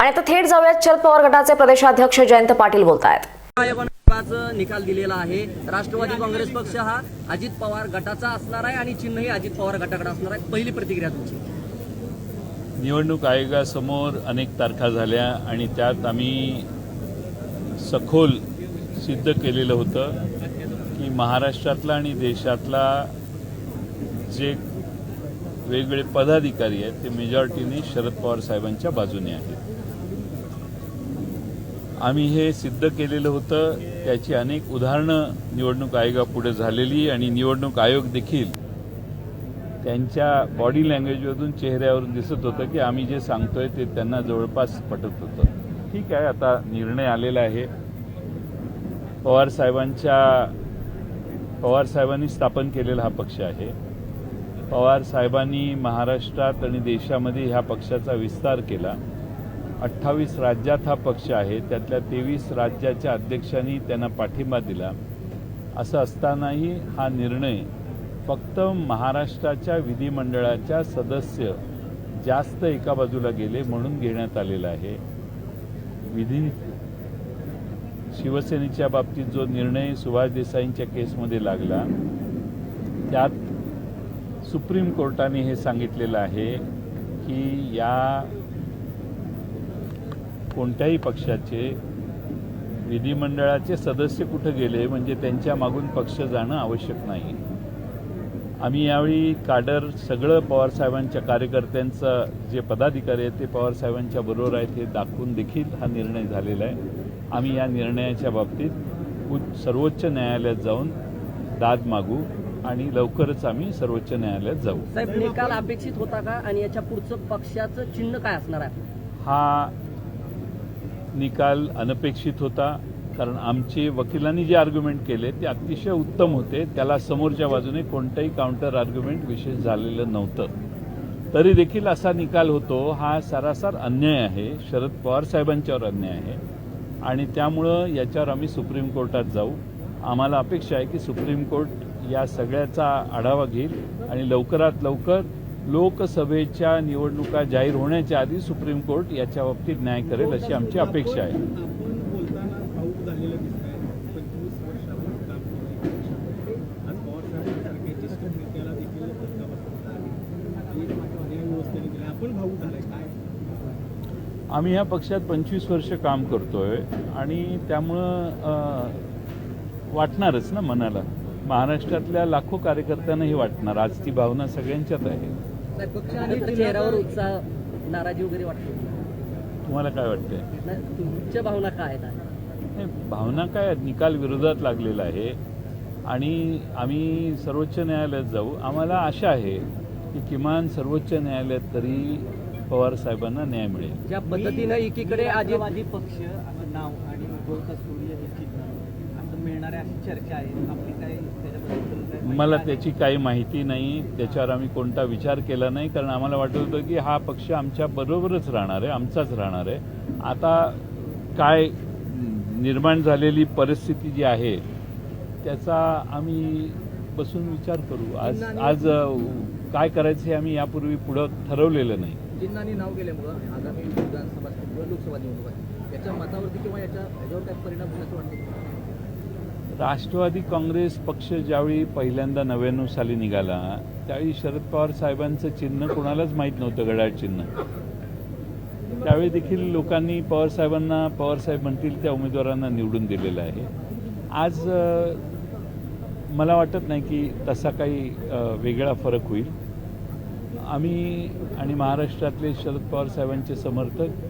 आणि आता थेट जाऊयात शरद पवार गटाचे प्रदेशाध्यक्ष जयंत पाटील बोलत आहेत निकाल दिलेला आहे. राष्ट्रवादी काँग्रेस पक्ष हा अजित पवार गटाचा असणार आहे आणि चिन्हही अजित पवार गटाकडे असणार आहे पहिली प्रतिक्रिया तुमची. निवडणूक आयोगासमोर अनेक तारखा झाल्या आणि त्यात आम्ही सखोल सिद्ध केलेलं होतं की महाराष्ट्रातला आणि देशातला जे वेगवेगळे पदाधिकारी आहेत ते मेजॉरिटीने शरद पवार साहेबांच्या बाजूने आहेत. आम्ही हे सिद्ध केलेलं होतं. त्याची अनेक उदाहरणं निवडणूक आयोगापुढे झालेली आणि निवडणूक आयोग देखील त्यांच्या बॉडी लँग्वेजमधून चेहऱ्यावरून दिसत होतं की आम्ही जे सांगतोय ते त्यांना जवळपास पटत होतं. ठीक आहे आता निर्णय आलेला आहे. पवार साहेबांच्या पवार साहेबांनी स्थापन केलेला हा पक्ष आहे. पवार साहेबांनी महाराष्ट्रात आणि देशामध्ये ह्या पक्षाचा विस्तार केला. अठ्ठावीस राज्यात हा पक्ष आहे. त्यातल्या तेवीस राज्याच्या अध्यक्षांनी त्यांना पाठिंबा दिला. असं असतानाही हा निर्णय फक्त महाराष्ट्राच्या विधिमंडळाच्या सदस्य जास्त एका बाजूला गेले म्हणून घेण्यात आलेला आहे. विधी शिवसेनेच्या बाबतीत जो निर्णय सुभाष देसाईंच्या केसमध्ये लागला त्यात सुप्रीम कोर्टाने हे सांगितलेलं आहे की या कोणत्याही पक्षाचे विधिमंडळाचे सदस्य कुठं गेले म्हणजे त्यांच्या मागून पक्ष जाणं आवश्यक नाही. आम्ही यावेळी काडर सगळं पवारसाहेबांच्या कार्यकर्त्यांचं जे पदाधिकारी आहेत ते पवारसाहेबांच्या बरोबर आहेत हे दाखवून देखील हा निर्णय झालेला आहे. आम्ही या निर्णयाच्या बाबतीत उच्च सर्वोच्च न्यायालयात जाऊन दाद मागू आणि लवकरच आम्ही सर्वोच्च न्यायालयात जाऊ. साहेब निकाल अपेक्षित होता का? आणि याच्या पुढचं पक्षाचं चिन्ह काय असणार आहे? हा निकाल अनपेक्षित होता कारण आमचे वकिलांनी जे आर्ग्युमेंट केले ते अतिशय उत्तम होते. त्याला समोरच्या बाजूने कोणतंही काउंटर आर्ग्युमेंट विशेष झालेलं नव्हतं. तरी देखील असा निकाल होतो. हा सरासर अन्याय आहे. शरद पवार साहेबांच्यावर अन्याय आहे. आणि त्यामुळं याच्यावर आम्ही सुप्रीम कोर्टात जाऊ. आम्हाला अपेक्षा आहे की सुप्रीम कोर्ट या सगळ्याचा आढावा घेईल आणि लवकरात लवकर लोकसभेच्या निवडणुका जाहीर होण्याच्या आधी सुप्रीम कोर्ट याच्या बाबतीत न्याय करेल अशी आमची अपेक्षा आहे. आम्ही ह्या पक्षात पंचवीस वर्ष काम करतोय आणि त्यामुळं वाटणारच ना मनाला. महाराष्ट्रातल्या लाखो कार्यकर्त्यांना हे वाटणार. आज ती भावना सगळ्यांच्यात आहे. चेहऱ्यावर उत्साह नाराजी वगैरे वाटते. तुम्हाला काय वाटतंय? नाही, तुमच्या भावना काय आहेत? नाही, भावना काय? निकाल विरोधात लागलेला आहे. आणि आम्ही सर्वोच्च न्यायालयात जाऊ. आम्हाला आशा आहे की किमान सर्वोच्च न्यायालयात तरी पवार साहेबांना न्याय मिळेल. ज्या पद्धतीनं एकीकडे राष्ट्रवादी पक्ष नाव आणि अशी चर्चा आहे. आपली मला? त्याची काही माहिती नाही. त्याच्यावर आम्ही कोणता विचार केला नाही. कारण आम्हाला वाटत होतं की हा पक्ष आमच्या बरोबरच राहणार आहे आमचाच राहणार आहे. आता काय निर्माण झालेली परिस्थिती जी आहे त्याचा आम्ही बसून विचार करू. आज आज काय करायचं हे आम्ही यापूर्वी पुढं ठरवलेलं नाही. चिन्हांनी नाव गेल्यामुळं आगामी विधानसभा किंवा लोकसभा निवडणूक आहे. याच्या मतावरती किंवा याच्या ह्याच्यावर काय परिणाम होण्याचं वाटतं? राष्ट्रवादी काँग्रेस पक्ष ज्यावेळी पहिल्यांदा नव्याण्णव साली निघाला त्यावेळी शरद पवार साहेबांचं चिन्ह कोणालाच माहीत नव्हतं घड्याळ चिन्ह. त्यावेळी देखील लोकांनी पवार साहेबांना पवार साहेब म्हणतील त्या उमेदवारांना निवडून दिलेलं आहे. आज मला वाटत नाही की तसा काही वेगळा फरक होईल. आम्ही आणि महाराष्ट्रातले शरद पवार साहेबांचे समर्थक